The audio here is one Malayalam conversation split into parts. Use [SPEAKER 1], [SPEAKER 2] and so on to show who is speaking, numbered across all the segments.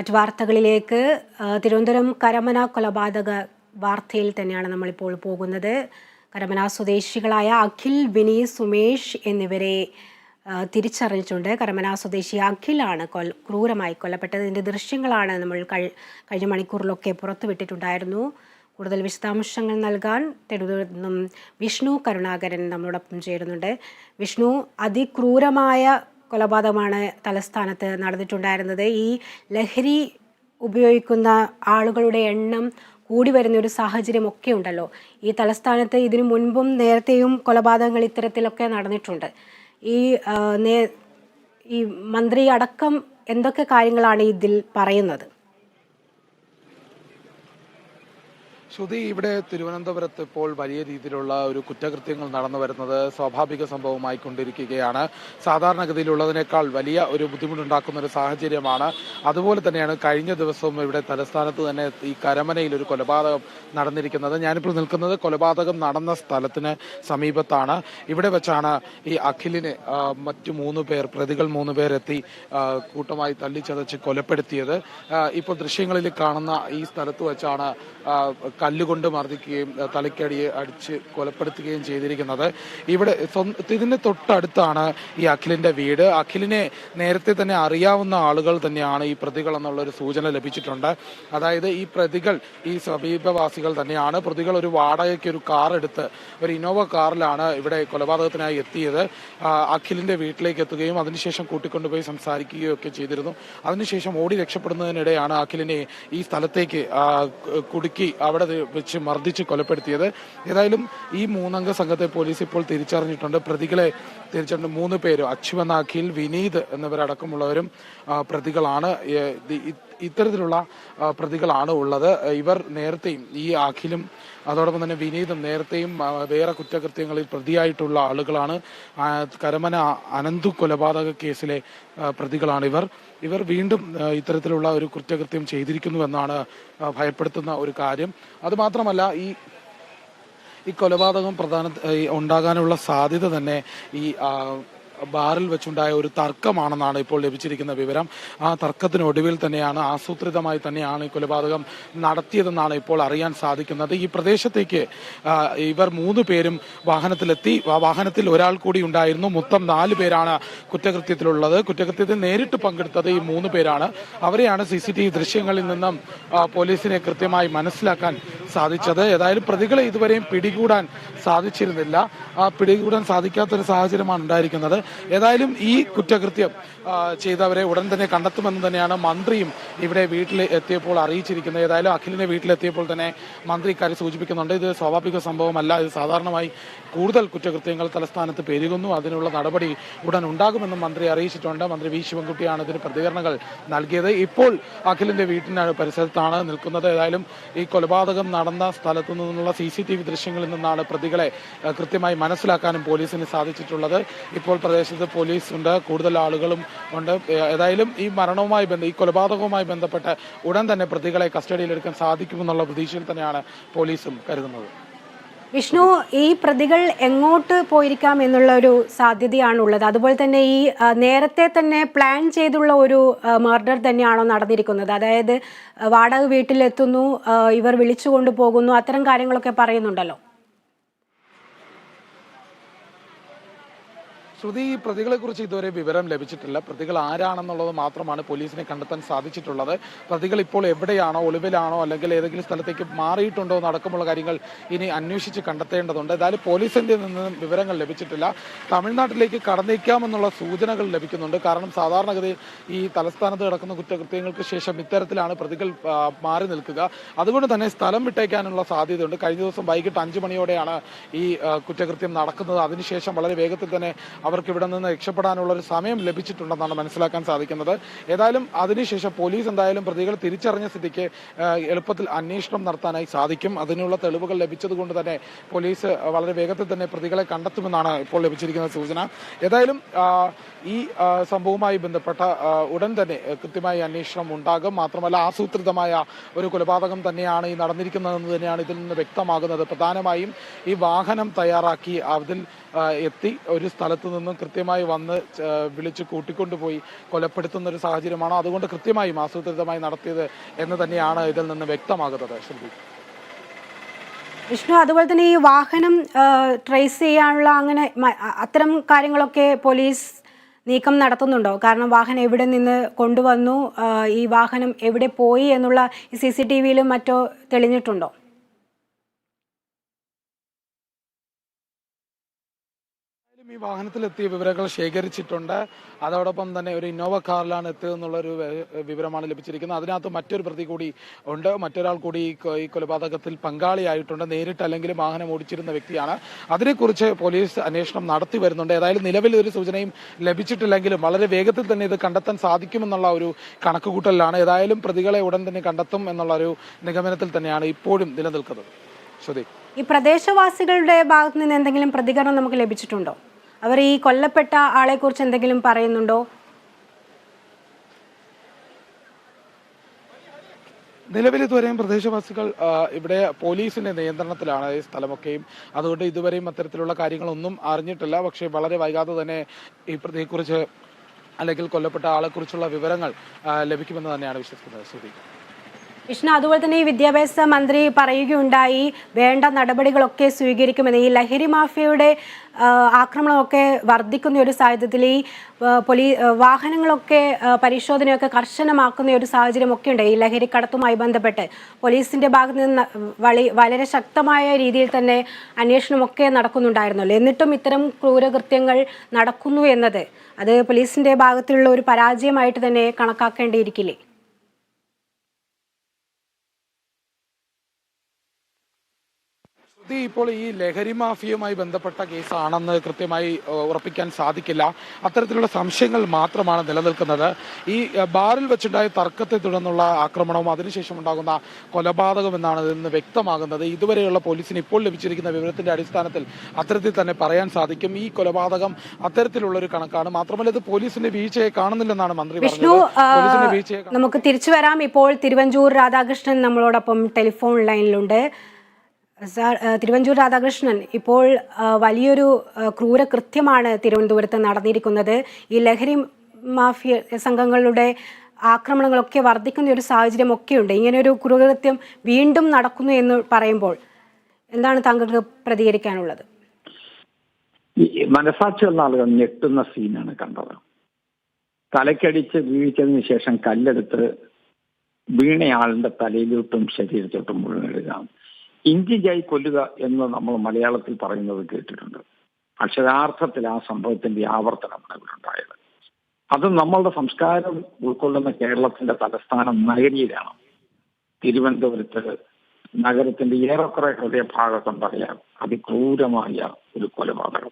[SPEAKER 1] മറ്റു വാർത്തകളിലേക്ക് തിരുവനന്തപുരം കരമന കൊലപാതക വാർത്തയിൽ തന്നെയാണ് നമ്മളിപ്പോൾ പോകുന്നത്. കരമന സ്വദേശികളായ അഖിൽ വിനി സുമേഷ് എന്നിവരെ തിരിച്ചറിഞ്ഞിട്ടുണ്ട്. കരമന സ്വദേശി അഖിലാണ് കൊൽ ക്രൂരമായി കൊല്ലപ്പെട്ടത്. ഇതിന്റെ ദൃശ്യങ്ങളാണ് നമ്മൾ കഴിഞ്ഞ മണിക്കൂറിലൊക്കെ പുറത്തുവിട്ടിട്ടുണ്ടായിരുന്നു. കൂടുതൽ വിശദാംശങ്ങൾ നൽകാൻ തിരുവനന്തപുരത്ത് നിന്നും വിഷ്ണു കരുണാകരൻ നമ്മളോടൊപ്പം ചേരുന്നുണ്ട്. വിഷ്ണു അതിക്രൂരമായ കൊലപാതകമാണ് തലസ്ഥാനത്ത് നടന്നിട്ടുണ്ടായിരുന്നത്. ഈ ലഹരി ഉപയോഗിക്കുന്ന ആളുകളുടെ എണ്ണം കൂടി വരുന്ന ഒരു സാഹചര്യം ഒക്കെ ഉണ്ടല്ലോ. ഈ തലസ്ഥാനത്ത് ഇതിനു മുൻപും നേരത്തെയും കൊലപാതകങ്ങൾ ഇത്തരത്തിലൊക്കെ നടന്നിട്ടുണ്ട്. ഈ ഈ മന്ത്രി അടക്കം എന്തൊക്കെ കാര്യങ്ങളാണ് ഇതിൽ പറയുന്നത്?
[SPEAKER 2] ശ്രുതി ഇവിടെ തിരുവനന്തപുരത്ത് ഇപ്പോൾ വലിയ രീതിയിലുള്ള ഒരു കുറ്റകൃത്യങ്ങൾ നടന്നു വരുന്നത് സ്വാഭാവിക സംഭവമായി കൊണ്ടിരിക്കുകയാണ്. സാധാരണഗതിയിലുള്ളതിനേക്കാൾ വലിയ ഒരു ബുദ്ധിമുട്ടുണ്ടാക്കുന്ന ഒരു സാഹചര്യമാണ്. അതുപോലെ തന്നെയാണ് കഴിഞ്ഞ ദിവസവും ഇവിടെ തലസ്ഥാനത്ത് തന്നെ ഈ കരമനയിൽ ഒരു കൊലപാതകം നടന്നിരിക്കുന്നത്. ഞാനിപ്പോൾ നിൽക്കുന്നത് കൊലപാതകം നടന്ന സ്ഥലത്തിന് സമീപത്താണ്. ഇവിടെ വെച്ചാണ് ഈ അഖിലിനെ മറ്റു മൂന്ന് പേർ പ്രതികൾ മൂന്ന് പേരെത്തി കൂട്ടമായി തല്ലിച്ചതച്ച് കൊലപ്പെടുത്തിയത്. ഇപ്പോൾ ദൃശ്യങ്ങളിൽ കാണുന്ന ഈ സ്ഥലത്ത് വെച്ചാണ് കല്ലുകൊണ്ട് മർദ്ദിക്കുകയും തലയ്ക്കടി അടിച്ച് കൊലപ്പെടുത്തുകയും ചെയ്തിരിക്കുന്നത്. ഇവിടെ ഇതിന് തൊട്ടടുത്താണ് ഈ അഖിലിന്റെ വീട്. അഖിലിനെ നേരത്തെ തന്നെ അറിയാവുന്ന ആളുകൾ തന്നെയാണ് ഈ പ്രതികൾ എന്നുള്ള ഒരു സൂചന ലഭിച്ചിട്ടുണ്ട്. അതായത് ഈ പ്രതികൾ ഈ സമീപവാസികൾ തന്നെയാണ്. പ്രതികൾ ഒരു വാടകയ്ക്ക് ഒരു കാർ എടുത്ത് ഒരു ഇന്നോവ കാറിലാണ് ഇവിടെ കൊലപാതകത്തിനായി എത്തിയത്. അഖിലിന്റെ വീട്ടിലേക്ക് എത്തുകയും അതിനുശേഷം കൂട്ടിക്കൊണ്ടുപോയി സംസാരിക്കുകയും ഒക്കെ ചെയ്തിരുന്നു. അതിനുശേഷം ഓടി രക്ഷപ്പെടുന്നതിനിടെയാണ് അഖിലിനെ ഈ സ്ഥലത്തേക്ക് കുടുക്കി അവിടെ ദേ വെച്ച് മർദ്ദിച്ച് കൊലപ്പെടുത്തിയത്. ഏതായാലും ഈ മൂന്നംഗ സംഘത്തെ പോലീസ് ഇപ്പോൾ തിരിച്ചറിഞ്ഞിട്ടുണ്ട്. പ്രതികളെ തിരിച്ചറിഞ്ഞ മൂന്ന് പേരും അച്യുവൻ അഖിൽ വിനീത് എന്നിവരടക്കമുള്ളവരും പ്രതികളാണ്. ഇത്തരത്തിലുള്ള പ്രതികളാണ് ഉള്ളത്. ഇവർ നേരത്തെയും ഈ അഖിലും അതോടൊപ്പം തന്നെ വിനീതും നേരത്തെയും വേറെ കുറ്റകൃത്യങ്ങളിൽ പ്രതിയായിട്ടുള്ള ആളുകളാണ്. കരമന അനന്തു കൊലപാതക കേസിലെ പ്രതികളാണ് പ്രതികളാണ് ഇവർ വീണ്ടും ഇത്തരത്തിലുള്ള ഒരു കുറ്റകൃത്യം ചെയ്തിരിക്കുന്നുവെന്നാണ് ഭയപ്പെടുത്തുന്ന ഒരു കാര്യം. അതുമാത്രമല്ല ഈ ഈ കൊലപാതകം പ്രധാന ഉണ്ടാകാനുള്ള സാധ്യത തന്നെ ഈ ബാറിൽ വെച്ചുണ്ടായ ഒരു തർക്കമാണെന്നാണ് ഇപ്പോൾ ലഭിച്ചിരിക്കുന്ന വിവരം. ആ തർക്കത്തിനൊടുവിൽ തന്നെയാണ് ആസൂത്രിതമായി തന്നെയാണ് ഈ കൊലപാതകം നടത്തിയതെന്നാണ് ഇപ്പോൾ അറിയാൻ സാധിക്കുന്നത്. ഈ പ്രദേശത്തേക്ക് ഇവർ മൂന്ന് പേരും വാഹനത്തിലെത്തി. വാഹനത്തിൽ ഒരാൾ കൂടി ഉണ്ടായിരുന്നു. മൊത്തം നാല് പേരാണ് കുറ്റകൃത്യത്തിലുള്ളത്. കുറ്റകൃത്യത്തിൽ നേരിട്ട് പങ്കെടുത്തത് ഈ മൂന്ന് പേരാണ്. അവരെയാണ് സി സി ടി വി ദൃശ്യങ്ങളിൽ നിന്നും പോലീസിനെ കൃത്യമായി മനസ്സിലാക്കാൻ സാധിച്ചത്. ഏതായാലും പ്രതികളെ ഇതുവരെയും പിടികൂടാൻ സാധിച്ചിരുന്നില്ല. ആ പിടികൂടാൻ സാധിക്കാത്തൊരു സാഹചര്യമാണ് ഉണ്ടായിരിക്കുന്നത്. ഏതായാലും ഈ കുറ്റകൃത്യം ചെയ്തവരെ ഉടൻ തന്നെ കണ്ടെത്തുമെന്ന് തന്നെയാണ് മന്ത്രിയും ഇവിടെ വീട്ടിൽ എത്തിയപ്പോൾ അറിയിച്ചിരിക്കുന്നത്. ഏതായാലും അഖിലിനെ വീട്ടിലെത്തിയപ്പോൾ തന്നെ മന്ത്രി ഇക്കാര്യം സൂചിപ്പിക്കുന്നുണ്ട്. ഇത് സ്വാഭാവിക സംഭവമല്ല. ഇത് സാധാരണമായി കൂടുതൽ കുറ്റകൃത്യങ്ങൾ തലസ്ഥാനത്ത് പെരുകുന്നു. അതിനുള്ള നടപടി ഉടൻ ഉണ്ടാകുമെന്നും മന്ത്രി അറിയിച്ചിട്ടുണ്ട്. മന്ത്രി വി ശിവൻകുട്ടിയാണ് ഇതിന് പ്രതികരണങ്ങൾ നൽകിയത്. ഇപ്പോൾ അഖിലിന്റെ വീട്ടിന് പരിസരത്താണ് നിൽക്കുന്നത്. ഏതായാലും ഈ കൊലപാതകം നടന്ന സ്ഥലത്തു നിന്നുള്ള സി സി ടി വി ദൃശ്യങ്ങളിൽ നിന്നാണ് പ്രതികളെ കൃത്യമായി മനസ്സിലാക്കാനും പോലീസിന് സാധിച്ചിട്ടുള്ളത്. ഇപ്പോൾ പ്രദേശത്ത് പോലീസ് ഉണ്ട്. കൂടുതൽ ആളുകളും ഉണ്ട്. ഏതായാലും ഈ മരണവുമായി ബന്ധ ഈ കൊലപാതകവുമായി ബന്ധപ്പെട്ട് ഉടൻ തന്നെ പ്രതികളെ കസ്റ്റഡിയിലെടുക്കാൻ സാധിക്കുമെന്നുള്ള പ്രതീക്ഷയിൽ തന്നെയാണ് പോലീസും കരുതുന്നത്.
[SPEAKER 1] വിഷ്ണു ഈ പ്രതികൾ എങ്ങോട്ട് പോയിരിക്കാം എന്നുള്ള ഒരു സാധ്യതയാണുള്ളത്. അതുപോലെ തന്നെ ഈ നേരത്തെ തന്നെ പ്ലാൻ ചെയ്തുള്ള ഒരു മർഡർ തന്നെയാണോ നടന്നിരിക്കുന്നത്. അതായത് വാടക വീട്ടിലെത്തുന്നു ഇവർ വിളിച്ചു കൊണ്ടുപോകുന്നു അത്തരം കാര്യങ്ങളൊക്കെ പറയുന്നുണ്ടല്ലോ.
[SPEAKER 2] ശ്രുതി ഈ പ്രതികളെ കുറിച്ച് ഇതുവരെ വിവരം ലഭിച്ചിട്ടില്ല. പ്രതികൾ ആരാണെന്നുള്ളത് മാത്രമാണ് പോലീസിനെ കണ്ടെത്താൻ സാധിച്ചിട്ടുള്ളത്. പ്രതികൾ ഇപ്പോൾ എവിടെയാണോ ഒളിവിലാണോ അല്ലെങ്കിൽ ഏതെങ്കിലും സ്ഥലത്തേക്ക് മാറിയിട്ടുണ്ടോ എന്നടക്കമുള്ള കാര്യങ്ങൾ ഇനി അന്വേഷിച്ച് കണ്ടെത്തേണ്ടതുണ്ട്. ഏതായാലും പോലീസിന്റെ നിന്നും വിവരങ്ങൾ ലഭിച്ചിട്ടില്ല. തമിഴ്നാട്ടിലേക്ക് കടന്നേക്കാമെന്നുള്ള സൂചനകൾ ലഭിക്കുന്നുണ്ട്. കാരണം സാധാരണഗതിയിൽ ഈ തലസ്ഥാനത്ത് നടക്കുന്ന കുറ്റകൃത്യങ്ങൾക്ക് ശേഷം ഇത്തരത്തിലാണ് പ്രതികൾ മാറി നിൽക്കുക. അതുകൊണ്ട് തന്നെ സ്ഥലം വിട്ടേക്കാനുള്ള സാധ്യതയുണ്ട്. കഴിഞ്ഞ ദിവസം വൈകിട്ട് അഞ്ചു മണിയോടെയാണ് ഈ കുറ്റകൃത്യം നടക്കുന്നത്. അതിനുശേഷം വളരെ വേഗത്തിൽ തന്നെ അവർക്ക് ഇവിടെ നിന്ന് രക്ഷപ്പെടാനുള്ള ഒരു സമയം ലഭിച്ചിട്ടുണ്ടെന്നാണ് മനസ്സിലാക്കാൻ സാധിക്കുന്നത്. ഏതായാലും അതിനുശേഷം പോലീസ് എന്തായാലും പ്രതികൾ തിരിച്ചറിഞ്ഞ സ്ഥിതിക്ക് എളുപ്പത്തിൽ അന്വേഷണം നടത്താനായി സാധിക്കും. അതിനുള്ള തെളിവുകൾ ലഭിച്ചതുകൊണ്ട് തന്നെ പോലീസ് വളരെ വേഗത്തിൽ തന്നെ പ്രതികളെ കണ്ടെത്തുമെന്നാണ് ഇപ്പോൾ ലഭിച്ചിരിക്കുന്ന സൂചന. ഏതായാലും ഈ സംഭവവുമായി ബന്ധപ്പെട്ട ഉടൻ തന്നെ കൃത്യമായി അന്വേഷണം ഉണ്ടാകും. മാത്രമല്ല ആസൂത്രിതമായ ഒരു കൊലപാതകം തന്നെയാണ് ഈ നടന്നിരിക്കുന്നതെന്ന് തന്നെയാണ് ഇതിൽ നിന്ന് വ്യക്തമാകുന്നത്. പ്രധാനമായും ഈ വാഹനം തയ്യാറാക്കി അതിൽ എത്തി ഒരു സ്ഥലത്ത് നിന്നും കൃത്യമായി വന്ന് വിളിച്ച് കൂട്ടിക്കൊണ്ടുപോയി കൊലപ്പെടുത്തുന്ന ഒരു സാഹചര്യമാണ് അതുകൊണ്ട് കൃത്യമായും ആസൂത്രിതമായി നടത്തിയത് എന്ന് തന്നെയാണ് ഇതിൽ നിന്ന് വ്യക്തമാകുന്നത് ശ്രുതി.
[SPEAKER 1] വിഷ്ണു അതുപോലെ തന്നെ ഈ വാഹനം ട്രേസ് ചെയ്യാനുള്ള അങ്ങനെ അത്തരം കാര്യങ്ങളൊക്കെ പോലീസ് നീക്കം നടത്തുന്നുണ്ടോ? കാരണം വാഹനം എവിടെ നിന്ന് കൊണ്ടുവന്നു? ഈ വാഹനം എവിടെ പോയി എന്നുള്ള സി സി ടി വിയിലും മറ്റോ തെളിഞ്ഞിട്ടുണ്ടോ
[SPEAKER 2] എന്തായാലും ഈ വാഹനത്തിലെത്തിയ വിവരങ്ങൾ ശേഖരിച്ചിട്ടുണ്ട്. അതോടൊപ്പം തന്നെ ഒരു ഇന്നോവ കാറിലാണ് എത്തിയതെന്നുള്ളൊരു എന്നുള്ളൊരു വിവരമാണ് ലഭിച്ചിരിക്കുന്നത്. അതിനകത്ത് മറ്റൊരു പ്രതി കൂടി ഉണ്ട്. മറ്റൊരാൾ കൂടി ഈ കൊലപാതകത്തിൽ പങ്കാളിയായിട്ടുണ്ട്. നേരിട്ട് അല്ലെങ്കിൽ വാഹനം ഓടിച്ചിരുന്ന വ്യക്തിയാണ്. അതിനെക്കുറിച്ച് പോലീസ് അന്വേഷണം നടത്തി വരുന്നുണ്ട്. ഏതായാലും നിലവിൽ ഒരു സൂചനയും ലഭിച്ചിട്ടില്ലെങ്കിലും വളരെ വേഗത്തിൽ തന്നെ ഇത് കണ്ടെത്താൻ സാധിക്കുമെന്നുള്ള ഒരു കണക്കുകൂട്ടലിലാണ്. ഏതായാലും പ്രതികളെ ഉടൻ തന്നെ കണ്ടെത്തും എന്നുള്ള ഒരു നിഗമനത്തിൽ തന്നെയാണ് ഇപ്പോഴും നിലനിൽക്കുന്നത്. ശ്രുതി.
[SPEAKER 1] ഈ പ്രദേശവാസികളുടെ ഭാഗത്ത് നിന്ന് എന്തെങ്കിലും പ്രതികരണം നമുക്ക് ലഭിച്ചിട്ടുണ്ടോ? അവർ ഈ കൊല്ലപ്പെട്ട ആളെക്കുറിച്ച് എന്തെങ്കിലും പറയുന്നുണ്ടോ?
[SPEAKER 2] നിലവിൽ ഇതുവരെയും പ്രദേശവാസികൾ ഇവിടെ പോലീസിന്റെ നിയന്ത്രണത്തിലാണ് ഈ സ്ഥലമൊക്കെയും. അതുകൊണ്ട് ഇതുവരെയും അത്തരത്തിലുള്ള കാര്യങ്ങളൊന്നും അറിഞ്ഞിട്ടില്ല. പക്ഷേ വളരെ വൈകാതെ തന്നെ ഈ പ്രതിയെക്കുറിച്ച് അല്ലെങ്കിൽ കൊല്ലപ്പെട്ട ആളെക്കുറിച്ചുള്ള വിവരങ്ങൾ ലഭിക്കുമെന്ന് തന്നെയാണ് വിശ്വസിക്കുന്നത്. ശ്രുതി.
[SPEAKER 1] കൃഷ്ണ അതുപോലെ തന്നെ ഈ വിദ്യാഭ്യാസ മന്ത്രി പറയുകയുണ്ടായി വേണ്ട നടപടികളൊക്കെ സ്വീകരിക്കുമെന്ന്. ഈ ലഹരി മാഫിയയുടെ ആക്രമണമൊക്കെ വർദ്ധിക്കുന്ന ഒരു സാഹചര്യത്തിൽ ഈ പോലീ വാഹനങ്ങളൊക്കെ പരിശോധനയൊക്കെ കർശനമാക്കുന്ന ഒരു സാഹചര്യമൊക്കെ ഉണ്ട്. ഈ ലഹരി കടത്തുമായി ബന്ധപ്പെട്ട് പോലീസിന്റെ ഭാഗത്ത് നിന്ന് വളി വളരെ ശക്തമായ രീതിയിൽ തന്നെ അന്വേഷണമൊക്കെ നടക്കുന്നുണ്ടായിരുന്നല്ലോ. എന്നിട്ടും ഇത്തരം ക്രൂരകൃത്യങ്ങൾ നടക്കുന്നു എന്നത് അത് പോലീസിന്റെ ഭാഗത്തുള്ള ഒരു പരാജയമായിട്ട് തന്നെ കണക്കാക്കേണ്ടിയിരിക്കില്ലേ?
[SPEAKER 2] ശ്രുതി ഇപ്പോൾ ഈ ലഹരി മാഫിയുമായി ബന്ധപ്പെട്ട കേസാണെന്ന് കൃത്യമായി ഉറപ്പിക്കാൻ സാധിക്കില്ല. അത്തരത്തിലുള്ള സംശയങ്ങൾ മാത്രമാണ് നിലനിൽക്കുന്നത്. ഈ ബാറിൽ വെച്ചുണ്ടായ തർക്കത്തെ തുടർന്നുള്ള ആക്രമണവും അതിനുശേഷം ഉണ്ടാകുന്ന കൊലപാതകം എന്നാണ് ഇന്ന് വ്യക്തമാകുന്നത്. ഇതുവരെയുള്ള പോലീസിന് ഇപ്പോൾ ലഭിച്ചിരിക്കുന്ന വിവരത്തിന്റെ അടിസ്ഥാനത്തിൽ അത്തരത്തിൽ തന്നെ പറയാൻ സാധിക്കും. ഈ കൊലപാതകം അത്തരത്തിലുള്ള ഒരു കണക്കാണ്. മാത്രമല്ല ഇത് പോലീസിന്റെ വീഴ്ചയെ കാണുന്നില്ലെന്നാണ് മന്ത്രി
[SPEAKER 1] വിഷ്ണു നമുക്ക് തിരിച്ചു വരാം. ഇപ്പോൾ തിരുവഞ്ചൂർ രാധാകൃഷ്ണൻ നമ്മളോടൊപ്പം ടെലിഫോൺ ലൈനിലുണ്ട്. സാർ തിരുവഞ്ചൂർ രാധാകൃഷ്ണൻ ഇപ്പോൾ വലിയൊരു ക്രൂര ക്രൂരകൃത്യമാണ് തിരുവനന്തപുരത്ത് നടന്നിരിക്കുന്നത്. ഈ ലഹരി മാഫിയ സംഘങ്ങളുടെ ആക്രമണങ്ങളൊക്കെ വർദ്ധിക്കുന്ന ഒരു സാഹചര്യം സാഹചര്യമൊക്കെയുണ്ട്. ഇങ്ങനെ ഒരു ക്രൂരകൃത്യം വീണ്ടും നടക്കുന്നു എന്ന് പറയുമ്പോൾ എന്താണ് താങ്കൾക്ക് പ്രതികരിക്കാനുള്ളത്?
[SPEAKER 3] മനസാക്ഷിയുള്ള ആളുകൾ ഞെട്ടുന്ന സീനാണ് കണ്ടത്. തലക്കടിച്ച് വീഴ്ചതിന് ശേഷം കല്ലെടുത്ത് വീണയാളിന്റെ തലയിലോട്ടും ശരീരത്തോട്ടും മുഴുവൻ ഇടുക. ഇഞ്ചിഞ്ചായി കൊല്ലുക എന്ന് നമ്മൾ മലയാളത്തിൽ പറയുന്നത് കേട്ടിട്ടുണ്ട്. അക്ഷരാർത്ഥത്തിൽ ആ സംഭവത്തിന്റെ ആവർത്തനമാണ് ഇവിടെ ഉണ്ടായത്. അത് നമ്മളുടെ സംസ്കാരം ഉൾക്കൊള്ളുന്ന കേരളത്തിന്റെ തലസ്ഥാനം നഗരിയിലാണ്. തിരുവനന്തപുരത്ത് നഗരത്തിന്റെ ഏറെക്കുറെ ഹൃദയഭാഗത്തും പറയാം അതിക്രൂരമായ ഒരു കൊലപാതകം.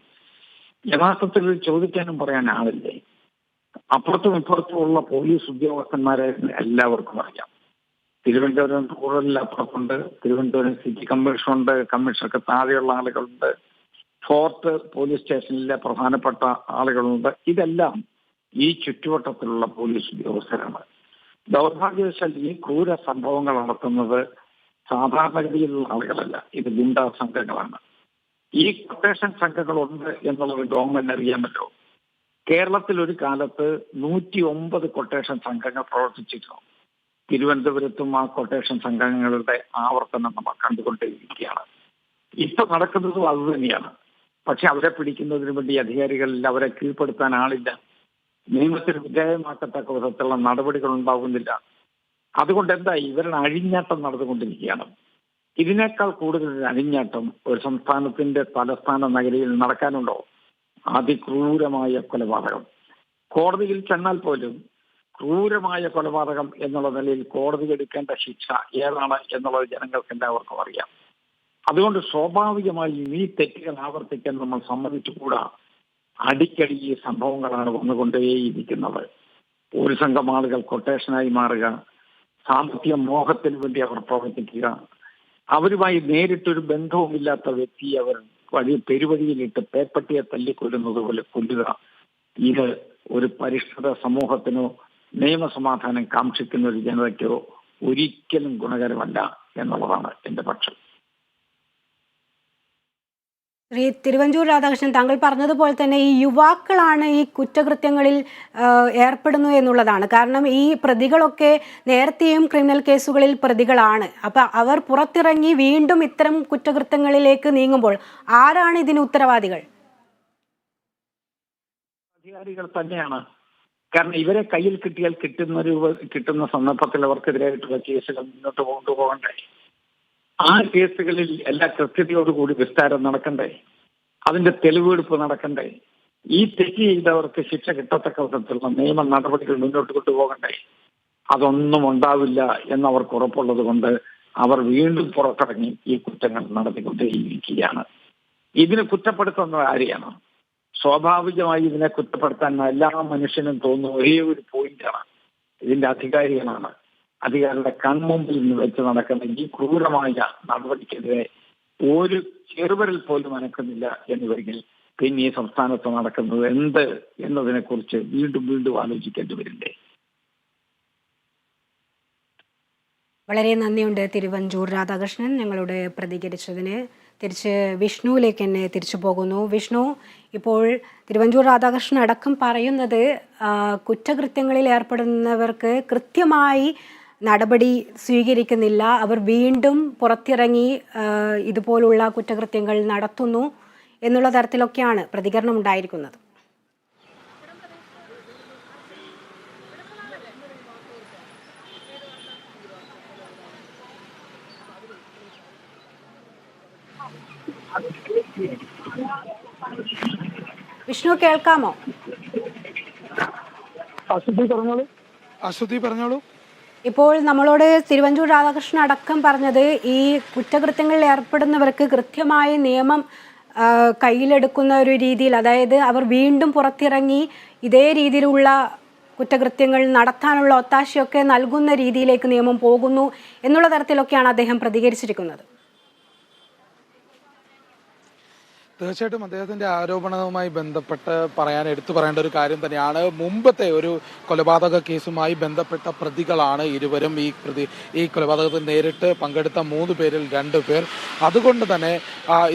[SPEAKER 3] യഥാർത്ഥത്തിൽ ചോദിക്കാനും പറയാൻ ആളില്ലേ അപ്പുറത്തും ഇപ്പുറത്തും ഉള്ള പോലീസ് ഉദ്യോഗസ്ഥന്മാരെ എല്ലാവർക്കും അറിയാം. തിരുവനന്തപുരം റൂറൽ അപ്പുറത്തുണ്ട്. തിരുവനന്തപുരം സിറ്റി കമ്മീഷൻ ഉണ്ട്. കമ്മീഷണർക്ക് താഴെയുള്ള ആളുകളുണ്ട്. ഫോർട്ട് പോലീസ് സ്റ്റേഷനിലെ പ്രധാനപ്പെട്ട ആളുകളുണ്ട്. ഇതെല്ലാം ഈ ചുറ്റുവട്ടത്തിലുള്ള പോലീസ് ഉദ്യോഗസ്ഥരാണ്. ദൗർഭാഗ്യവശാൽ ഈ ക്രൂര സംഭവങ്ങൾ നടത്തുന്നത് സാധാരണഗതിയിലുള്ള ആളുകളല്ല. ഇത് ഗുണ്ടാ സംഘങ്ങളാണ്. ഈ കൊട്ടേഷൻ സംഘങ്ങളുണ്ട് എന്നുള്ളത് ഗവൺമെന്റ് അറിയാമല്ലോ. കേരളത്തിൽ ഒരു കാലത്ത് നൂറ്റി ഒമ്പത് കൊട്ടേഷൻ സംഘങ്ങൾ പ്രവർത്തിച്ചിരുന്നു. തിരുവനന്തപുരത്തും ആ കൊട്ടേഷൻ സംഘങ്ങളുടെ ആവർത്തനം നമ്മൾ കണ്ടുകൊണ്ടിരിക്കുകയാണ്. ഇപ്പൊ നടക്കുന്നതും അത് തന്നെയാണ്. പക്ഷെ അവരെ പിടിക്കുന്നതിന് വേണ്ടി അധികാരികളിൽ അവരെ കീഴ്പ്പെടുത്താൻ ആളില്ല. നിയമത്തിന് വിധേയമാക്കത്തക്ക വിധത്തിലുള്ള നടപടികൾ ഉണ്ടാകുന്നില്ല അതുകൊണ്ട് എന്താ ഇവരുടെ അഴിഞ്ഞാട്ടം നടന്നുകൊണ്ടിരിക്കുകയാണ്. ഇതിനേക്കാൾ കൂടുതൽ അഴിഞ്ഞാട്ടം ഒരു സംസ്ഥാനത്തിന്റെ തലസ്ഥാന നഗരിയിൽ നടക്കാനുണ്ടോ? അതിക്രൂരമായ കൊലപാതകം. കോടതിയിൽ ചെന്നാൽ പോലും ക്രൂരമായ കൊലപാതകം എന്നുള്ള നിലയിൽ കോടതി എടുക്കേണ്ട ശിക്ഷ ഏതാണ് എന്നുള്ളത് ജനങ്ങൾക്ക് എല്ലാവർക്കും അറിയാം. അതുകൊണ്ട് സ്വാഭാവികമായും ഈ തെറ്റുകൾ ആവർത്തിക്കാൻ നമ്മൾ സമ്മതിച്ചുകൂടാ. അടിക്കടി ഈ സംഭവങ്ങളാണ് വന്നുകൊണ്ടേയിരിക്കുന്നത്. ഒരു സംഘം ആളുകൾ കൊട്ടേഷനായി മാറുക സാമ്പത്തിക മോഹത്തിന് വേണ്ടി അവർ പ്രവർത്തിക്കുക. അവരുമായി നേരിട്ടൊരു ബന്ധവുമില്ലാത്ത വ്യക്തിയെ അവർ വഴി പെരുവഴിയിലിട്ട് പേപ്പട്ടിയെ തല്ലിക്കൊല്ലുന്നത് പോലെ കൊല്ലുക. ഇത് ഒരു പരിഷ്കൃത സമൂഹത്തിനോ നിയമസമാധാനം കാക്ഷിക്കുന്ന ഒരു ജനതയ്ക്കോ ഒരിക്കലും ഗുണകരമല്ല എന്നുള്ളതാണ് എന്റെ പക്ഷം.
[SPEAKER 1] ശ്രീ തിരുവഞ്ചൂർ രാധാകൃഷ്ണൻ താങ്കൾ പറഞ്ഞതുപോലെ തന്നെ ഈ യുവാക്കളാണ് ഈ കുറ്റകൃത്യങ്ങളിൽ ഏർപ്പെടുന്നു എന്നുള്ളതാണ്. കാരണം ഈ പ്രതികളൊക്കെ നേരത്തെയും ക്രിമിനൽ കേസുകളിൽ പ്രതികളാണ്. അപ്പൊ അവർ പുറത്തിറങ്ങി വീണ്ടും ഇത്തരം കുറ്റകൃത്യങ്ങളിലേക്ക് നീങ്ങുമ്പോൾ ആരാണ് ഇതിന് ഉത്തരവാദികൾ?
[SPEAKER 3] അധികാരികൾ തന്നെയാണ്. കാരണം ഇവരെ കയ്യിൽ കിട്ടിയാൽ കിട്ടുന്ന ഒരു കിട്ടുന്ന സന്ദർഭത്തിൽ അവർക്കെതിരായിട്ടുള്ള കേസുകൾ മുന്നോട്ട് കൊണ്ടുപോകണ്ടേ? ആ കേസുകളിൽ എല്ലാ കൃത്യതയോടുകൂടി വിസ്താരം നടക്കണ്ടേ? അതിന്റെ തെളിവെടുപ്പ് നടക്കണ്ടേ? ഈ തെറ്റ് ചെയ്തവർക്ക് ശിക്ഷ കിട്ടത്തക്ക വിധത്തിലുള്ള നിയമ നടപടികൾ മുന്നോട്ട് കൊണ്ടുപോകണ്ടേ? അതൊന്നും ഉണ്ടാവില്ല എന്നവർക്ക് ഉറപ്പുള്ളത് കൊണ്ട് അവർ വീണ്ടും പുറത്തിറങ്ങി ഈ കുറ്റങ്ങൾ നടത്തിക്കൊണ്ടേയിരിക്കുകയാണ്. ഇതിന് കുറ്റപ്പെടുത്തുന്ന ആരെയാണ്? സ്വാഭാവികമായി ഇതിനെ കുറ്റപ്പെടുത്താൻ എല്ലാ മനുഷ്യനും തോന്നുന്ന ഒരേ ഒരു പോയിന്റാണ് ഇതിന്റെ അധികാരികളാണ്. അധികാരികളുടെ കൺമുമ്പിൽ വെച്ച് നടക്കുന്ന ഈ ക്രൂരമായ നടപടിക്കെതിരെ ഒരു ചെറുവരിൽ പോലും അനക്കുന്നില്ല എന്നിവരിൽ പിന്നെ ഈ സംസ്ഥാനത്ത് നടക്കുന്നത് എന്ത് എന്നതിനെ കുറിച്ച് വീണ്ടും വീണ്ടും ആലോചിക്കേണ്ടി വരില്ലേ?
[SPEAKER 1] വളരെ നന്ദിയുണ്ട് തിരുവഞ്ചൂർ രാധാകൃഷ്ണൻ ഞങ്ങളോട് പ്രതികരിച്ചതിന്. തിരിച്ച് വിഷ്ണുവിലേക്ക് തന്നെ തിരിച്ചു പോകുന്നു. വിഷ്ണു ഇപ്പോൾ തിരുവഞ്ചൂർ രാധാകൃഷ്ണൻ അടക്കം പറയുന്നത് കുറ്റകൃത്യങ്ങളിൽ ഏർപ്പെടുന്നവർക്ക് കൃത്യമായി നടപടി സ്വീകരിക്കുന്നില്ല. അവർ വീണ്ടും പുറത്തിറങ്ങി ഇതുപോലുള്ള കുറ്റകൃത്യങ്ങൾ നടത്തുന്നു എന്നുള്ള തരത്തിലൊക്കെയാണ് പ്രതികരണം ഉണ്ടായിരിക്കുന്നത്. വിഷ്ണു കേൾക്കാമോ?
[SPEAKER 2] അശ്വതി പറഞ്ഞോളൂ.
[SPEAKER 1] ഇപ്പോൾ നമ്മളോട് തിരുവഞ്ചൂർ രാധാകൃഷ്ണൻ അടക്കം പറഞ്ഞത് ഈ കുറ്റകൃത്യങ്ങളിൽ ഏർപ്പെടുന്നവർക്ക് കൃത്യമായ നിയമം കയ്യിലെടുക്കുന്ന ഒരു രീതിയിൽ അതായത് അവർ വീണ്ടും പുറത്തിറങ്ങി ഇതേ രീതിയിലുള്ള കുറ്റകൃത്യങ്ങൾ നടത്താനുള്ള ഒത്താശയൊക്കെ നൽകുന്ന രീതിയിലേക്ക് നിയമം പോകുന്നു എന്നുള്ള തരത്തിലൊക്കെയാണ് അദ്ദേഹം പ്രതികരിച്ചിരിക്കുന്നത്.
[SPEAKER 2] തീർച്ചയായിട്ടും അദ്ദേഹത്തിന്റെ ആരോപണവുമായി ബന്ധപ്പെട്ട് പറയാൻ എടുത്തു പറയേണ്ട ഒരു കാര്യം തന്നെയാണ്. മുമ്പത്തെ ഒരു കൊലപാതക കേസുമായി ബന്ധപ്പെട്ട പ്രതികളാണ് ഇരുവരും ഈ പ്രതി ഈ കൊലപാതകത്തിൽ നേരിട്ട് പങ്കെടുത്ത മൂന്ന് പേരിൽ രണ്ട് പേർ. അതുകൊണ്ട് തന്നെ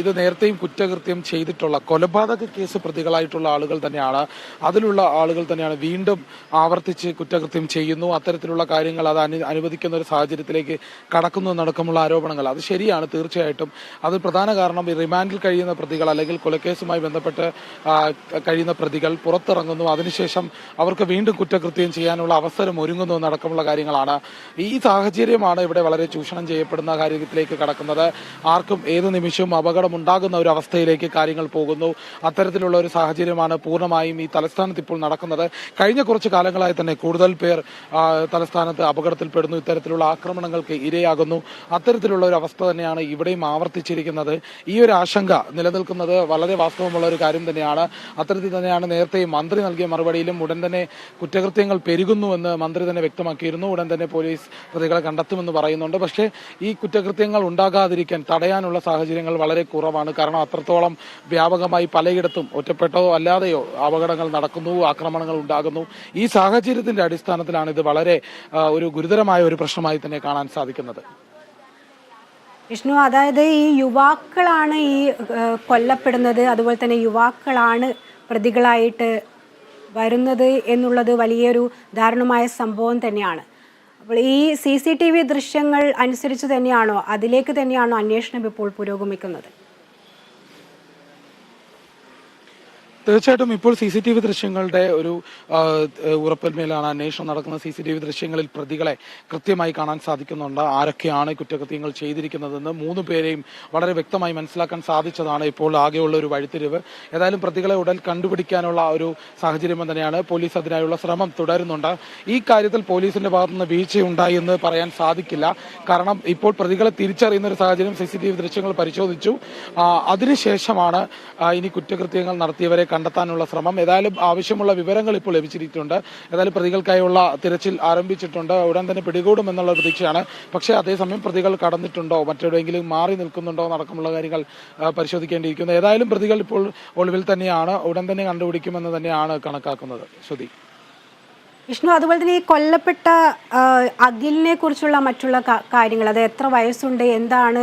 [SPEAKER 2] ഇത് നേരത്തെയും കുറ്റകൃത്യം ചെയ്തിട്ടുള്ള കൊലപാതക കേസ് പ്രതികളായിട്ടുള്ള ആളുകൾ തന്നെയാണ്. അതിലുള്ള ആളുകൾ തന്നെയാണ് വീണ്ടും ആവർത്തിച്ച് കുറ്റകൃത്യം ചെയ്യുന്നു. അത്തരത്തിലുള്ള കാര്യങ്ങൾ അത് അനു അനുവദിക്കുന്ന ഒരു സാഹചര്യത്തിലേക്ക് കടക്കുന്നു എന്നടക്കമുള്ള ആരോപണങ്ങൾ. അത് ശരിയാണ് തീർച്ചയായിട്ടും. അത് പ്രധാന കാരണം റിമാൻഡിൽ കഴിയുന്ന പ്രതികൾ അല്ലെങ്കിൽ കൊലക്കേസുമായി ബന്ധപ്പെട്ട് കഴിയുന്ന പ്രതികൾ പുറത്തിറങ്ങുന്നു. അതിനുശേഷം അവർക്ക് വീണ്ടും കുറ്റകൃത്യം ചെയ്യാനുള്ള അവസരം ഒരുങ്ങുന്നു എന്നടക്കമുള്ള കാര്യങ്ങളാണ്. ഈ സാഹചര്യമാണ് ഇവിടെ വളരെ ചൂഷണം ചെയ്യപ്പെടുന്ന കാര്യത്തിലേക്ക് കടക്കുന്നത്. ആർക്കും ഏത് നിമിഷവും അപകടമുണ്ടാകുന്ന ഒരു അവസ്ഥയിലേക്ക് കാര്യങ്ങൾ പോകുന്നു. അത്തരത്തിലുള്ള ഒരു സാഹചര്യമാണ് പൂർണമായും ഈ തലസ്ഥാനത്ത് ഇപ്പോൾ നടക്കുന്നത്. കഴിഞ്ഞ കുറച്ച് കാലങ്ങളായി തന്നെ കൂടുതൽ പേർ തലസ്ഥാനത്ത് അപകടത്തിൽപ്പെടുന്നു. ഇത്തരത്തിലുള്ള ആക്രമണങ്ങൾക്ക് ഇരയാകുന്നു. അത്തരത്തിലുള്ള ഒരു അവസ്ഥ തന്നെയാണ് ഇവിടെയും ആവർത്തിച്ചിരിക്കുന്നത്. ഈ ഒരു ആശങ്ക നിലനിൽക്കുന്നത് വളരെ വാസ്തവമുള്ള ഒരു കാര്യം തന്നെയാണ്. അത്തരത്തിൽ തന്നെയാണ് നേരത്തെ മന്ത്രി നൽകിയ മറുപടിയിലും ഉടൻ തന്നെ കുറ്റകൃത്യങ്ങൾ പെരുകുന്നുവെന്ന് മന്ത്രി തന്നെ വ്യക്തമാക്കിയിരുന്നു. ഉടൻ തന്നെ പോലീസ് പ്രതികളെ കണ്ടെത്തുമെന്ന് പറയുന്നുണ്ട്. പക്ഷേ ഈ കുറ്റകൃത്യങ്ങൾ ഉണ്ടാകാതിരിക്കാൻ തടയാനുള്ള സാഹചര്യങ്ങൾ വളരെ കുറവാണ്. കാരണം അത്രത്തോളം വ്യാപകമായി പലയിടത്തും ഒറ്റപ്പെട്ടോ അല്ലാതെയോ അപകടങ്ങൾ നടക്കുന്നു ആക്രമണങ്ങൾ ഉണ്ടാകുന്നു. ഈ സാഹചര്യത്തിന്റെ അടിസ്ഥാനത്തിലാണ് ഇത് വളരെ ഒരു ഗുരുതരമായ ഒരു പ്രശ്നമായി തന്നെ കാണാൻ സാധിക്കുന്നത്.
[SPEAKER 1] വിഷ്ണു അതായത് ഈ യുവാക്കളാണ് ഈ കൊല്ലപ്പെടുന്നത്. അതുപോലെ തന്നെ യുവാക്കളാണ് പ്രതികളായിട്ട് വരുന്നത് എന്നുള്ളത് വലിയൊരു ദാരുണമായ സംഭവം തന്നെയാണ്. അപ്പോൾ ഈ സി സി ടി വി ദൃശ്യങ്ങൾ അനുസരിച്ച് തന്നെയാണോ അതിലേക്ക് തന്നെയാണോ അന്വേഷണം ഇപ്പോൾ പുരോഗമിക്കുന്നത്?
[SPEAKER 2] തീർച്ചയായിട്ടും ഇപ്പോൾ സി സി ടി വി ദൃശ്യങ്ങളുടെ ഒരു ഉറപ്പിന്മേലാണ് അന്വേഷണം നടക്കുന്ന സി സി ടി വി ദൃശ്യങ്ങളിൽ പ്രതികളെ കൃത്യമായി കാണാൻ സാധിക്കുന്നുണ്ട്. ആരൊക്കെയാണ് കുറ്റകൃത്യങ്ങൾ ചെയ്തിരിക്കുന്നതെന്ന് മൂന്ന് പേരെയും വളരെ വ്യക്തമായി മനസ്സിലാക്കാൻ സാധിച്ചതാണ് ഇപ്പോൾ ആകെയുള്ള ഒരു വഴിത്തിരിവ്. ഏതായാലും പ്രതികളെ ഉടൻ കണ്ടുപിടിക്കാനുള്ള ഒരു സാഹചര്യം തന്നെയാണ് പോലീസ് അതിനായുള്ള ശ്രമം തുടരുന്നുണ്ട്. ഈ കാര്യത്തിൽ പോലീസിന്റെ ഭാഗത്തുനിന്ന് വീഴ്ചയുണ്ടായി എന്ന് പറയാൻ സാധിക്കില്ല. കാരണം ഇപ്പോൾ പ്രതികളെ തിരിച്ചറിയുന്ന ഒരു സാഹചര്യം സി സി ടി വി ദൃശ്യങ്ങൾ പരിശോധിച്ചു. അതിനുശേഷമാണ് ഇനി കുറ്റകൃത്യങ്ങൾ നടത്തിയവരെ കണ്ടെത്താനുള്ള ശ്രമം. ഏതായാലും ആവശ്യമുള്ള വിവരങ്ങൾ ഇപ്പോൾ ലഭിച്ചിട്ടുണ്ട്. ഏതായാലും പ്രതികൾക്കായുള്ള തിരച്ചിൽ ആരംഭിച്ചിട്ടുണ്ട്. ഉടൻ തന്നെ പിടികൂടുമെന്നുള്ള പ്രതീക്ഷയാണ്. പക്ഷേ അതേസമയം പ്രതികൾ കടന്നിട്ടുണ്ടോ? മറ്റെവിടെയെങ്കിലും മാറി നിൽക്കുന്നുണ്ടോ എന്നടക്കമുള്ള കാര്യങ്ങൾ പരിശോധിക്കേണ്ടിയിരിക്കുന്നു. ഏതായാലും പ്രതികൾ ഇപ്പോൾ ഒളിവിൽ തന്നെയാണ്. ഉടൻ തന്നെ കണ്ടുപിടിക്കുമെന്ന് തന്നെയാണ് കണക്കാക്കുന്നത്. ശ്രുതി.
[SPEAKER 1] വിഷ്ണു അതുപോലെ തന്നെ ഈ കൊല്ലപ്പെട്ട അഖിലിനെ കുറിച്ചുള്ള മറ്റുള്ള കാര്യങ്ങൾ അത് എത്ര വയസ്സുണ്ട് എന്താണ്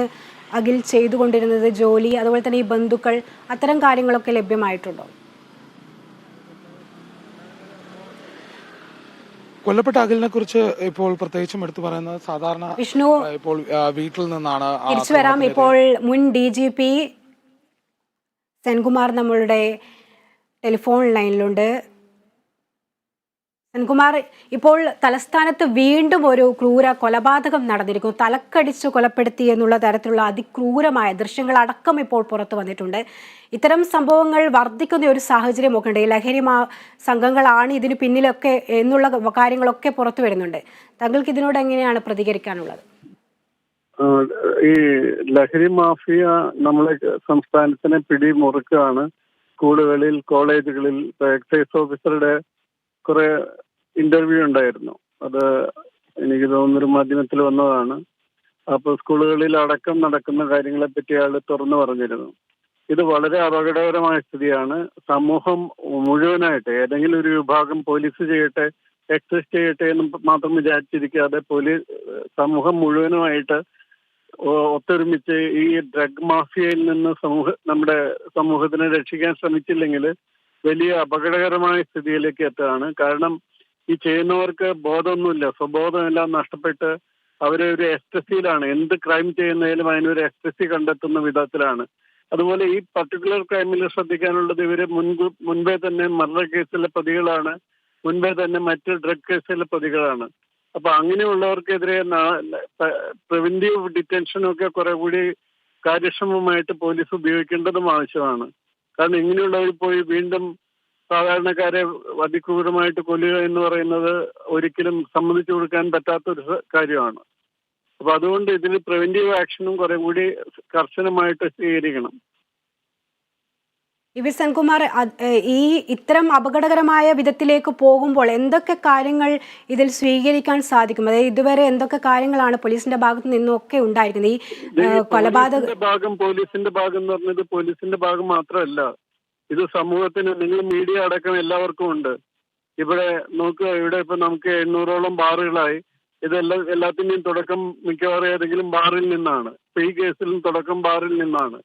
[SPEAKER 1] അഖിൽ ചെയ്തുകൊണ്ടിരുന്നത് ജോലി അതുപോലെ തന്നെ ഈ ബന്ധുക്കൾ അത്തരം കാര്യങ്ങളൊക്കെ ലഭ്യമായിട്ടുണ്ടോ?
[SPEAKER 2] കൊല്ലപ്പെട്ട അഖിലിനെ കുറിച്ച് ഇപ്പോൾ പ്രത്യേകിച്ചും എടുത്തു പറയുന്നത് സാധാരണ
[SPEAKER 1] വിഷ്ണു
[SPEAKER 2] ഇപ്പോൾ വീട്ടിൽ നിന്നാണ്
[SPEAKER 1] തിരിച്ചു വരാം. ഇപ്പോൾ മുൻ ഡി ജി പി സെൻകുമാർ നമ്മളുടെ ടെലിഫോൺ ലൈനിലുണ്ട്. സെൻകുമാർ ഇപ്പോൾ തലസ്ഥാനത്ത് വീണ്ടും ഒരു ക്രൂര കൊലപാതകം നടന്നിരിക്കുന്നു. തലക്കടിച്ച് കൊലപ്പെടുത്തി എന്നുള്ള തരത്തിലുള്ള അതിക്രൂരമായ ദൃശ്യങ്ങൾ അടക്കം ഇപ്പോൾ പുറത്തു വന്നിട്ടുണ്ട്. ഇത്തരം സംഭവങ്ങൾ വർദ്ധിക്കുന്ന ഒരു സാഹചര്യമൊക്കെ ഉണ്ട്. ഈ ലഹരി മാ സംഘങ്ങളാണ് ഇതിന് പിന്നിലൊക്കെ എന്നുള്ള കാര്യങ്ങളൊക്കെ പുറത്തു വരുന്നുണ്ട്. താങ്കൾക്ക് ഇതിനോട് എങ്ങനെയാണ് പ്രതികരിക്കാനുള്ളത്?
[SPEAKER 4] ഈ ലഹരി മാഫിയ നമ്മളെ സംസ്ഥാനത്തിനെ പിടിമുറുക്കുകയാണ് സ്കൂളുകളിൽ കോളേജുകളിൽ എക്സൈസ് ഓഫീസറുടെ കുറെ ഇന്റർവ്യൂ ഉണ്ടായിരുന്നു. അത് എനിക്ക് തോന്നുന്നൊരു മാധ്യമത്തിൽ വന്നതാണ്. അപ്പോൾ സ്കൂളുകളിൽ അടക്കം നടക്കുന്ന കാര്യങ്ങളെ പറ്റി അയാൾ തുറന്നു പറഞ്ഞിരുന്നു. ഇത് വളരെ അപകടകരമായ സ്ഥിതിയാണ്. സമൂഹം മുഴുവനായിട്ട് ഏതെങ്കിലും ഒരു വിഭാഗം പോലീസ് ചെയ്യട്ടെ എക്സസ് ചെയ്യട്ടെ എന്ന് മാത്രം വിചാരിച്ചിരിക്കാതെ പോലീസ് സമൂഹം മുഴുവനുമായിട്ട് ഒത്തൊരുമിച്ച് ഈ ഡ്രഗ് മാഫിയയിൽ നിന്ന് സമൂഹ നമ്മുടെ സമൂഹത്തിനെ രക്ഷിക്കാൻ ശ്രമിച്ചില്ലെങ്കിൽ വലിയ അപകടകരമായ സ്ഥിതിയിലേക്ക് എത്തുകയാണ്. കാരണം ഈ ചെയ്യുന്നവർക്ക് ബോധമൊന്നുമില്ല. സ്വബോധമെല്ലാം നഷ്ടപ്പെട്ട് അവരെ ഒരു എക്സ്ട്രസിയിലാണ്. എന്ത് ക്രൈം ചെയ്യുന്നതിലും അതിനൊരു എക്സ്ട്രസി കണ്ടെത്തുന്ന വിധത്തിലാണ്. അതുപോലെ ഈ പർട്ടിക്കുലർ ക്രൈമിൽ ശ്രദ്ധിക്കാനുള്ളത് ഇവർ മുൻകൂ മുൻപേ തന്നെ മർഡർ കേസിലെ പ്രതികളാണ്. മുൻപേ തന്നെ മറ്റ് ഡ്രഗ് കേസിലെ പ്രതികളാണ്. അപ്പൊ അങ്ങനെയുള്ളവർക്കെതിരെ പ്രിവെന്റീവ് ഡിറ്റൻഷനൊക്കെ കുറെ കൂടി കാര്യക്ഷമമായിട്ട് പോലീസ് ഉപയോഗിക്കേണ്ടതും ആവശ്യമാണ്. കാരണം ഇങ്ങനെയുള്ളവർ പോയി വീണ്ടും സാധാരണക്കാരെ അതിക്രൂരമായിട്ട് കൊല്ലുക എന്ന് പറയുന്നത് ഒരിക്കലും സമ്മതിച്ചു കൊടുക്കാൻ പറ്റാത്ത ഒരു കാര്യമാണ്. അപ്പൊ അതുകൊണ്ട് ഇതിൽ പ്രിവെന്റീവ് ആക്ഷനും കുറെ കൂടി കർശനമായിട്ട് സ്വീകരിക്കണം.
[SPEAKER 1] ഇ വി സെൻകുമാർ ഈ ഇത്തരം അപകടകരമായ വിധത്തിലേക്ക് പോകുമ്പോൾ എന്തൊക്കെ കാര്യങ്ങൾ ഇതിൽ സ്വീകരിക്കാൻ സാധിക്കും? അതായത് ഇതുവരെ എന്തൊക്കെ കാര്യങ്ങളാണ് പോലീസിന്റെ ഭാഗത്ത് നിന്നും ഒക്കെ ഉണ്ടായിരിക്കുന്നത്? ഈ കൊലപാതക
[SPEAKER 4] ഭാഗം പോലീസിന്റെ ഭാഗം എന്ന് പറഞ്ഞത് പോലീസിന്റെ ഭാഗം മാത്രമല്ല. ഇത് സമൂഹത്തിന് നിങ്ങൾ മീഡിയ അടക്കം എല്ലാവർക്കും ഉണ്ട്. ഇവിടെ നോക്കുക ഇവിടെ ഇപ്പൊ നമുക്ക് എണ്ണൂറോളം ബാറുകളായി. ഇതെല്ലാം എല്ലാത്തിന്റെയും തുടക്കം മിക്കവാറും ഏതെങ്കിലും ബാറിൽ നിന്നാണ്. ഇപ്പൊ ഈ കേസിലും തുടക്കം ബാറിൽ നിന്നാണ്.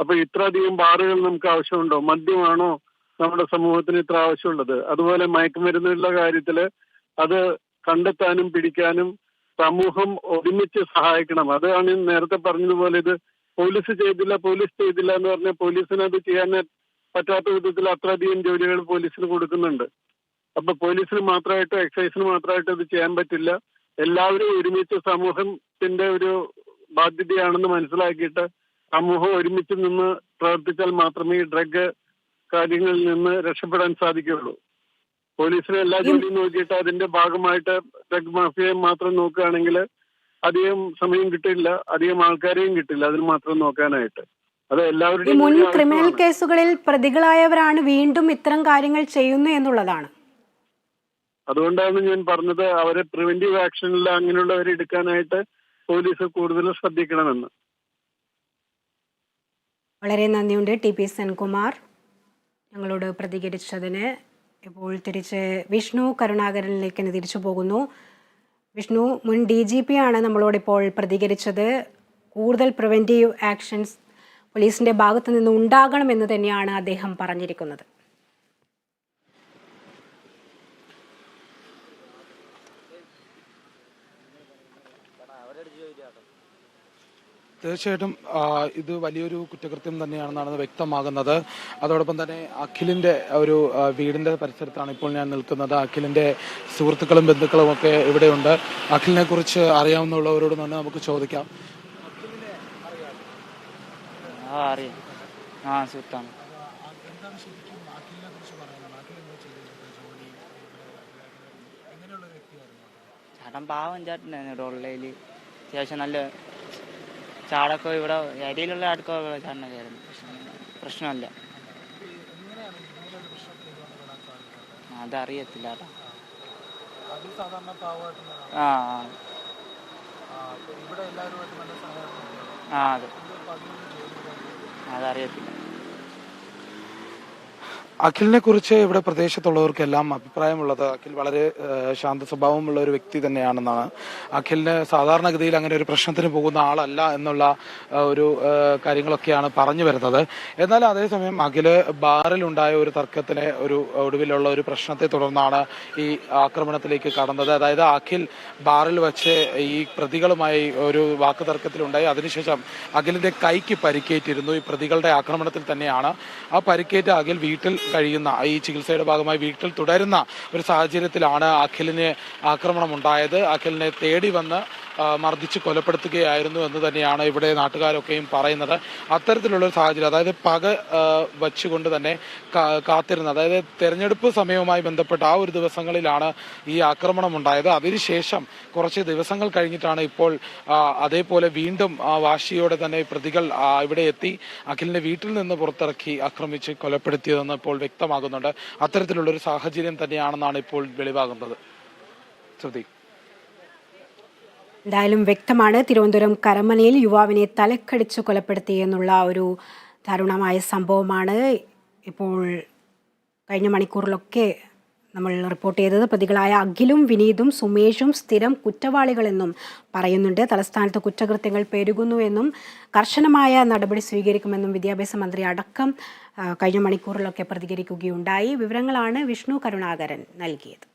[SPEAKER 4] അപ്പൊ ഇത്രയധികം ബാറുകൾ നമുക്ക് ആവശ്യമുണ്ടോ? മദ്യമാണോ നമ്മുടെ സമൂഹത്തിന് ഇത്ര ആവശ്യമുള്ളത്? അതുപോലെ മയക്കുമരുന്നുള്ള കാര്യത്തിൽ അത് കണ്ടെത്താനും പിടിക്കാനും സമൂഹം ഒരുമിച്ച് സഹായിക്കണം. അതാണ് നേരത്തെ പറഞ്ഞതുപോലെ ഇത് പോലീസ് ചെയ്തില്ല പോലീസ് ചെയ്തില്ല എന്ന് പറഞ്ഞാൽ പോലീസിന് അത് ചെയ്യാൻ പറ്റാത്ത വിധത്തിൽ അത്രയധികം ജോലികൾ പോലീസിന് കൊടുക്കുന്നുണ്ട്. അപ്പൊ പോലീസിന് മാത്രമായിട്ടോ എക്സൈസിന് മാത്രമായിട്ടോ ഇത് ചെയ്യാൻ പറ്റില്ല. എല്ലാവരും ഒരുമിച്ച് സമൂഹത്തിന്റെ ഒരു ബാധ്യതയാണെന്ന് മനസ്സിലാക്കിയിട്ട് സമൂഹം ഒരുമിച്ച് നിന്ന് പ്രവർത്തിച്ചാൽ മാത്രമേ ഈ ഡ്രഗ് കാര്യങ്ങളിൽ നിന്ന് രക്ഷപ്പെടാൻ സാധിക്കുകയുള്ളൂ. പോലീസിന് എല്ലാ ജോലിയും നോക്കിയിട്ട് അതിന്റെ ഭാഗമായിട്ട് ഡ്രഗ് മാഫിയയെ മാത്രം നോക്കുകയാണെങ്കിൽ അധികം സമയം കിട്ടില്ല അധികം ആൾക്കാരെയും കിട്ടില്ല അതിന് മാത്രം നോക്കാനായിട്ട്. അത് എല്ലാവരുടെയും
[SPEAKER 1] മുൻ ക്രിമിനൽ കേസുകളിൽ പ്രതികളായവരാണ് വീണ്ടും ഇത്തരം കാര്യങ്ങൾ ചെയ്യുന്നു എന്നുള്ളതാണ്.
[SPEAKER 4] അതുകൊണ്ടാണ് ഞാൻ പറഞ്ഞത് അവരെ പ്രിവെന്റീവ് ആക്ഷനിൽ അങ്ങനെയുള്ളവരെ എടുക്കാനായിട്ട് പോലീസ് കൂടുതൽ ശ്രദ്ധിക്കണമെന്ന്.
[SPEAKER 1] വളരെ നന്ദിയുണ്ട് ടി പി സെൻകുമാർ. ഞങ്ങളോട് പ്രതികരിച്ചതിന് ഇപ്പോൾ തിരിച്ച് വിഷ്ണു കരുണാകരനിലേക്ക് തന്നെ തിരിച്ചു പോകുന്നു. വിഷ്ണു മുൻ ഡി ജി പി ആണ് നമ്മളോടിപ്പോൾ പ്രതികരിച്ചത്. കൂടുതൽ പ്രിവെന്റീവ് ആക്ഷൻസ് പോലീസിന്റെ ഭാഗത്തു നിന്ന് ഉണ്ടാകണമെന്ന് തന്നെയാണ് അദ്ദേഹം പറഞ്ഞിരിക്കുന്നത്.
[SPEAKER 2] തീർച്ചയായിട്ടും ഇത് വലിയൊരു കുറ്റകൃത്യം തന്നെയാണെന്നാണ് വ്യക്തമാകുന്നത്. അതോടൊപ്പം തന്നെ അഖിലിന്റെ ഒരു വീടിന്റെ പരിസരത്താണ് ഇപ്പോൾ ഞാൻ നിൽക്കുന്നത്. അഖിലിന്റെ സുഹൃത്തുക്കളും ബന്ധുക്കളും ഒക്കെ ഇവിടെയുണ്ട്. അഖിലിനെ കുറിച്ച് അറിയാവുന്നവരോട് തന്നെ നമുക്ക് ചോദിക്കാം.
[SPEAKER 5] ചേട്ടൻ പാവം ചേട്ടനായിരുന്നു. ഉള്ളതിൽ അത്യാവശ്യം നല്ല ചാടൊക്കെ ഇവിടെ അരിയിലുള്ള ചേട്ടനൊക്കെ ആയിരുന്നു പ്രശ്നം- പ്രശ്നമല്ല. അതറിയത്തില്ല ആ അതെ. അതറിയത്തില്ല.
[SPEAKER 2] അഖിലിനെ കുറിച്ച് ഇവിടെ പ്രദേശത്തുള്ളവർക്കെല്ലാം അഭിപ്രായമുള്ളത് അഖിൽ വളരെ ശാന്ത സ്വഭാവമുള്ള ഒരു വ്യക്തി തന്നെയാണെന്നാണ്. അഖിലിന് സാധാരണഗതിയിൽ അങ്ങനെ ഒരു പ്രശ്നത്തിന് പോകുന്ന ആളല്ല എന്നുള്ള ഒരു കാര്യങ്ങളൊക്കെയാണ് പറഞ്ഞു വരുന്നത്. എന്നാൽ അതേസമയം അഖിൽ ബാറിലുണ്ടായ ഒരു തർക്കത്തിന് ഒരു ഒടുവിലുള്ള ഒരു പ്രശ്നത്തെ തുടർന്നാണ് ഈ ആക്രമണത്തിലേക്ക് കടന്നത്. അതായത് അഖിൽ ബാറിൽ വെച്ച് ഈ പ്രതികളുമായി ഒരു വാക്ക് തർക്കത്തിലുണ്ടായി അതിനുശേഷം അഖിലിന്റെ കൈക്ക് പരിക്കേറ്റിരുന്നു. ഈ പ്രതികളുടെ ആക്രമണത്തിൽ തന്നെയാണ്. ആ പരിക്കേറ്റ അഖിൽ വീട്ടിൽ കഴിയുന്ന ഈ ചികിത്സയുടെ ഭാഗമായി വീട്ടിൽ തുടരുന്ന ഒരു സാഹചര്യത്തിലാണ് അഖിലിന് ആക്രമണം ഉണ്ടായത് അഖിലിനെ തേടി വന്ന് മർദ്ദിച്ച് കൊലപ്പെടുത്തുകയായിരുന്നു എന്ന് തന്നെയാണ് ഇവിടെ നാട്ടുകാരൊക്കെയും പറയുന്നത്. അത്തരത്തിലുള്ള ഒരു സാഹചര്യം അതായത് പക വച്ചുകൊണ്ട് തന്നെ കാത്തിരുന്നത്. കാത്തിരുന്ന അതായത് തെരഞ്ഞെടുപ്പ് സമയവുമായി ബന്ധപ്പെട്ട് ആ ഒരു ദിവസങ്ങളിലാണ് ഈ ആക്രമണം ഉണ്ടായത്. അതിനുശേഷം കുറച്ച് ദിവസങ്ങൾ കഴിഞ്ഞിട്ടാണ് ഇപ്പോൾ അതേപോലെ വീണ്ടും വാശിയോടെ തന്നെ പ്രതികൾ ഇവിടെ എത്തി അഖിലിന്റെ വീട്ടിൽ നിന്ന് പുറത്തിറക്കി ആക്രമിച്ച് കൊലപ്പെടുത്തിയതെന്ന് ഇപ്പോൾ വ്യക്തമാകുന്നുണ്ട്. അത്തരത്തിലുള്ള ഒരു സാഹചര്യം തന്നെയാണെന്നാണ് ഇപ്പോൾ വെളിവാകുന്നത്. ശ്രുതി.
[SPEAKER 1] എന്തായാലും വ്യക്തമാണ് തിരുവനന്തപുരം കരമനയിൽ യുവാവിനെ തലക്കടിച്ച് കൊലപ്പെടുത്തി എന്നുള്ള ഒരു ദാരുണമായ സംഭവമാണ്. ഇപ്പോൾ കഴിഞ്ഞ മണിക്കൂറിലൊക്കെ നമ്മൾ റിപ്പോർട്ട് ചെയ്തത് പ്രതികളായ അഖിലും വിനീതും സുമേഷും സ്ഥിരം കുറ്റവാളികളെന്നും പറയുന്നുണ്ട്. തലസ്ഥാനത്ത് കുറ്റകൃത്യങ്ങൾ പെരുകുന്നു എന്നും കർശനമായ നടപടി സ്വീകരിക്കുമെന്നും വിദ്യാഭ്യാസ മന്ത്രി അടക്കം കഴിഞ്ഞ മണിക്കൂറിലൊക്കെ പ്രതികരിക്കുകയുണ്ടായി. വിവരങ്ങളാണ് വിഷ്ണു കരുണാകരൻ നൽകിയത്.